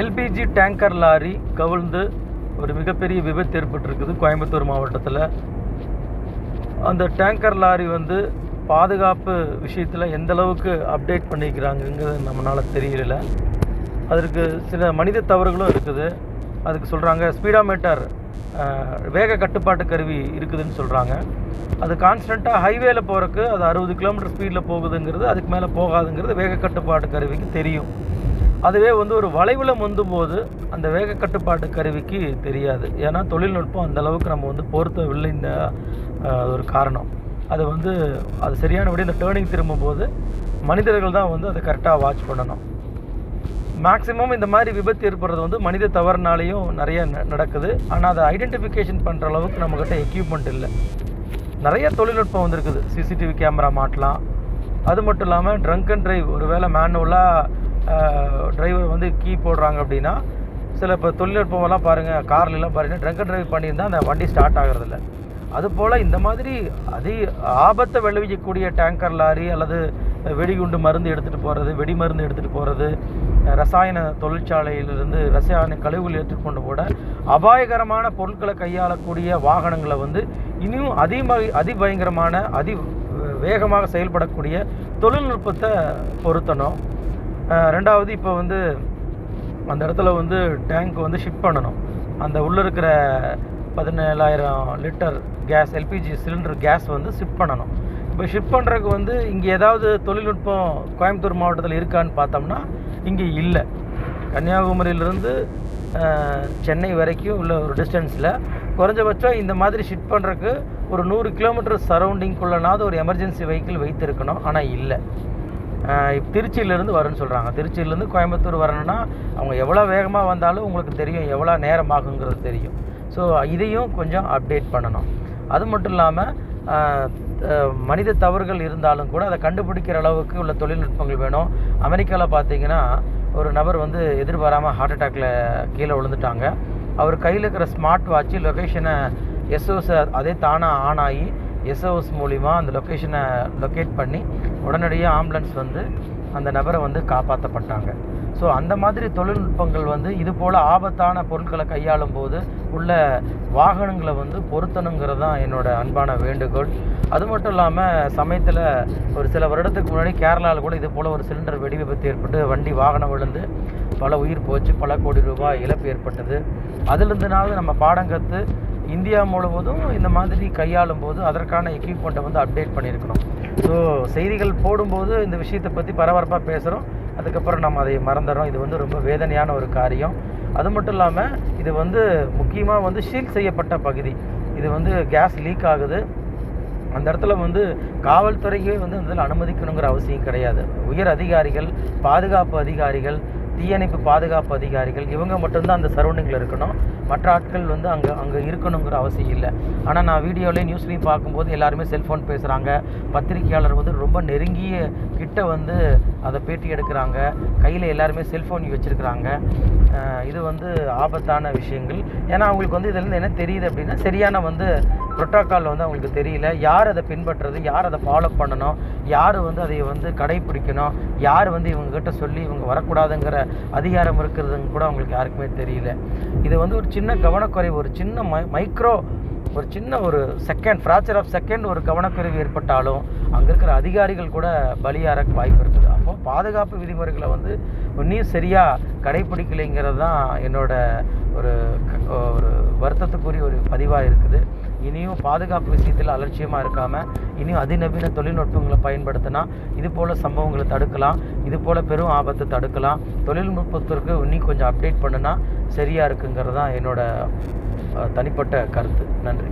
LPG tanker lorry கவிழ்ந்து ஒரு மிகப்பெரிய விபத்து ஏற்பட்டிருக்குது. கோயம்புத்தூர் மாவட்டத்தில். அந்த டேங்கர் லாரி வந்து பாதுகாப்பு விஷயத்தில் எந்த அளவுக்கு அப்டேட் பண்ணிக்கிறாங்கங்கிறது நம்மளால் தெரியல. அதற்கு சில மனித தவறுகளும் இருக்குது. அதுக்கு சொல்கிறாங்க ஸ்பீடாமீட்டர் வேக கட்டுப்பாட்டு கருவி இருக்குதுன்னு சொல்கிறாங்க அது கான்ஸ்டண்ட்டாக ஹைவேல போகிறக்கு அது அறுபது கிலோமீட்டர் ஸ்பீடில் போகுதுங்கிறது அதுக்கு மேலே போகாதுங்கிறது வேக கட்டுப்பாட்டு கருவிக்கு தெரியும். அதுவே வந்து ஒரு வளைவில் முந்தும் போது அந்த வேக கட்டுப்பாட்டு கருவிக்கு தெரியாது. ஏன்னா தொழில்நுட்பம் அந்த அளவுக்கு நம்ம வந்து பொருத்தவில்லை இந்த ஒரு காரணம். அது வந்து அது சரியானபடி இந்த டேர்னிங் திரும்பும்போது மனிதர்கள் தான் வந்து அதை கரெக்டாக வாட்ச் பண்ணணும். மேக்ஸிமம் இந்த மாதிரி விபத்து ஏற்படுறது வந்து மனித தவறுனாலையும் நிறைய ந- நடக்குது. ஆனால் அதை ஐடென்டிஃபிகேஷன் பண்ணுற அளவுக்கு நம்மக்கிட்ட எக்யூப்மெண்ட் இல்லை. நிறைய தொழில்நுட்பம் வந்திருக்குது. சிசிடிவி கேமரா மாட்டலாம். அது மட்டும் இல்லாமல் ட்ரங்க் அண்ட் ட்ரைவ் ஒரு வேளை மேனுவலாக டிரைவர் வந்து கீ போடுறாங்க அப்படின்னா சில இப்போ தொழில்நுட்பமெல்லாம் பாருங்கள் கார்லலாம் பாருங்கள் ட்ரங்க் டிரைவ் பண்ணியிருந்தால் அந்த வண்டி ஸ்டார்ட் ஆகிறதில்ல. அதுபோல் இந்த மாதிரி அதி ஆபத்தை விளைவிக்கக்கூடிய டேங்கர் லாரி அல்லது வெடிகுண்டு மருந்து எடுத்துகிட்டு போகிறது வெடி மருந்து எடுத்துகிட்டு போகிறது ரசாயன தொழிற்சாலையிலிருந்து ரசாயன கழிவுகள் எடுத்துகிட்டு கொண்டு போட அபாயகரமான பொருட்களை கையாளக்கூடிய வாகனங்களை வந்து இன்னும் அதிக அதிபயங்கரமான அதி வேகமாக செயல்படக்கூடிய தொழில்நுட்பத்தை பொருத்தணும். ரெண்டாவது இப்போ வந்து அந்த இடத்துல வந்து டேங்க் வந்து ஷிப் பண்ணணும். அந்த உள்ளே இருக்கிற பதினேழாயிரம் litre gas LPG cylinder gas வந்து ஷிப் பண்ணணும். இப்போ ஷிப் பண்ணுறதுக்கு வந்து இங்கே ஏதாவது தொழில்நுட்பம் கோயம்புத்தூர் மாவட்டத்தில் இருக்கான்னு பார்த்தோம்னா இங்கே இல்லை. கன்னியாகுமரியிலிருந்து சென்னை வரைக்கும் உள்ள ஒரு டிஸ்டன்ஸில் குறைஞ்சபட்சம் இந்த மாதிரி ஷிப் பண்ணுறதுக்கு ஒரு நூறு கிலோமீட்டர் சரௌண்டிங்குள்ளனாவது ஒரு எமர்ஜென்சி வெஹிக்கிள் வைத்திருக்கணும். ஆனால் இல்லை. திருச்சியிலேருந்து வரும்னு சொல்கிறாங்க திருச்சியிலேருந்து கோயம்புத்தூர் வரணும்னா அவங்க எவ்வளோ வேகமாக வந்தாலும் உங்களுக்கு தெரியும் எவ்வளோ நேரம் ஆகுங்கிறது தெரியும். ஸோ இதையும் கொஞ்சம் அப்டேட் பண்ணணும். அது மட்டும் இல்லாமல் மனித தவறுகள் இருந்தாலும் கூட அதை கண்டுபிடிக்கிற அளவுக்கு உள்ள தொழில்நுட்பங்கள் வேணும். அமெரிக்காவில் பார்த்தீங்கன்னா ஒரு நபர் வந்து எதிர்பாராமல் ஹார்ட் அட்டாக்ல கீழே விழுந்துட்டாங்க. அவர் கையில் இருக்கிற ஸ்மார்ட் வாட்ச் லொக்கேஷனை எஸ்ஓஸ் அதே தானாக ஆன் ஆகி எஸ்ஓஎஸ் மூலிமா அந்த லொக்கேஷனை லொக்கேட் பண்ணி உடனடியாக ஆம்புலன்ஸ் வந்து அந்த நபரை வந்து காப்பாற்றப்பட்டாங்க ஸோ அந்த மாதிரி தொழில்நுட்பங்கள் வந்து இது போல் ஆபத்தான பொருட்களை கையாளும் போது உள்ள வாகனங்களை வந்து பொருத்தணுங்கிறது தான் என்னோட அன்பான வேண்டுகோள். அது மட்டும் இல்லாமல் சமயத்தில் ஒரு சில வருடத்துக்கு முன்னாடி கேரளாவில் கூட இது போல் ஒரு சிலிண்டர் வெடி விபத்து ஏற்பட்டு வண்டி வாகனம் விழுந்து பல உயிர் போச்சு பல கோடி ரூபாய் இழப்பு ஏற்பட்டது. அதுலேருந்துனாவது நம்ம பாடம் கற்று இந்தியா முழுவதும் இந்த மாதிரி கையாளும் போது அதற்கான எக்யூப்மெண்ட்டை வந்து அப்டேட் பண்ணியிருக்கணும் ஸோ செய்திகள் போடும்போது இந்த விஷயத்தை பற்றி பரபரப்பாக பேசுகிறோம் அதுக்கப்புறம் நம்ம அதை மறந்துடுறோம். இது வந்து ரொம்ப வேதனையான ஒரு காரியம். அது மட்டும் இல்லாமல் இது வந்து முக்கியமாக வந்து ஷீல் செய்யப்பட்ட பகுதி. இது வந்து கேஸ் லீக் ஆகுது. அந்த இடத்துல வந்து காவல்துறையே வந்து அதில் அனுமதிக்கணுங்கிற அவசியம் கிடையாது. உயர் அதிகாரிகள் பாதுகாப்பு அதிகாரிகள் தீயணைப்பு பாதுகாப்பு அதிகாரிகள் இவங்க மட்டும்தான் அந்த சரௌண்டிங்கில் இருக்கணும். மற்ற ஆட்கள் வந்து அங்கே அங்கே இருக்கணுங்கிற அவசியம் இல்லை. ஆனால் நான் வீடியோலேயும் நியூஸ்லேயும் பார்க்கும்போது எல்லாருமே செல்ஃபோன் பேசுகிறாங்க பத்திரிகையாளர் வந்து ரொம்ப நெருங்கிய கிட்ட வந்து அதை பேட்டி எடுக்கிறாங்க. கையில் எல்லாருமே செல்ஃபோன் வச்சுருக்கிறாங்க. இது வந்து ஆபத்தான விஷயங்கள். ஏன்னா அவங்களுக்கு வந்து இதுலேருந்து என்ன தெரியுது அப்படின்னா சரியான வந்து ப்ரோட்டோக்கால் வந்து அவங்களுக்கு தெரியல. யார் அதை பின்பற்றுறது யார் அதை ஃபாலோ பண்ணணும்? யார் வந்து அதை வந்து கடைப்பிடிக்கணும்? யார் வந்து இவங்ககிட்ட சொல்லி இவங்க வரக்கூடாதுங்கிற அதிகாரம் இருக்கிறதுங்க கூட அவங்களுக்கு யாருக்குமே தெரியல. இது வந்து ஒரு சின்ன கவனக்குறைவு ஒரு சின்ன மை மைக்ரோ ஒரு சின்ன ஒரு செகண்ட் ஃப்ராக்சர் ஆஃப் செகண்ட் ஒரு கவனக்குறைவு ஏற்பட்டாலும் அங்கே இருக்கிற அதிகாரிகள் கூட பலியார வாய்ப்பு இருக்குது. அப்போ பாதுகாப்பு விதிமுறைகளை வந்து இன்னும் சரியாக கடைப்பிடிக்கலைங்கிறது தான் என்னோட ஒரு ஒரு வருத்தத்துக்குரிய ஒரு பதிவாக இருக்குது. இனியும் பாதுகாப்பு விஷயத்தில் அலட்சியமாக இருக்காமல் இனியும் அதிநவீன தொழில்நுட்பங்களை பயன்படுத்தினா இது போல் சம்பவங்களை தடுக்கலாம் இது போல் பெரும் ஆபத்தை தடுக்கலாம். தொழில்நுட்பத்திற்கு இன்னும் கொஞ்சம் அப்டேட் பண்ணுனா சரியாக இருக்குங்கிறது தான் என்னோட தனிப்பட்ட கருத்து. நன்றி.